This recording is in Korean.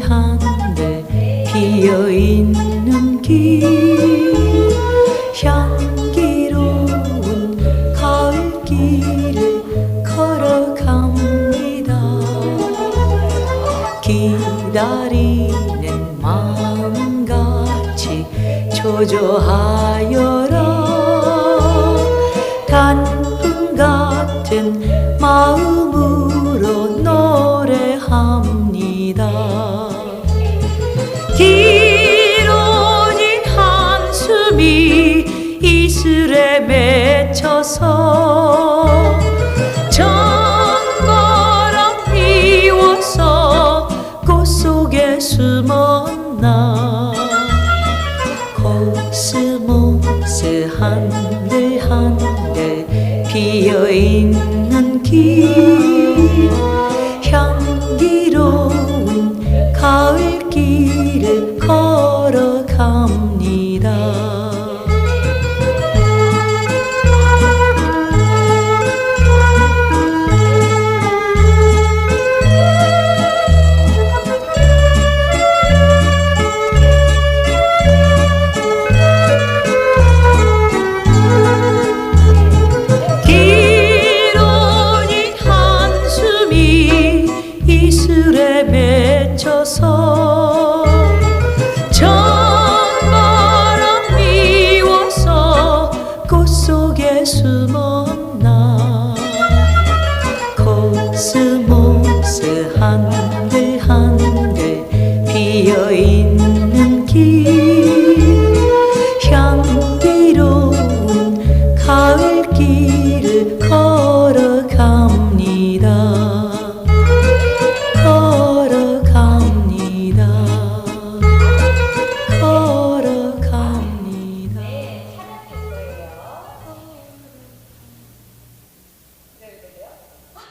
한데 비어 있는 길 향기로운 가을길을 걸어갑니다. 기다리는 마음 같이 초조하여라 단풍 같은 마음. 숨었나? 코스모스 한들 한들 비어있는 길. 향기로운 가을길을 서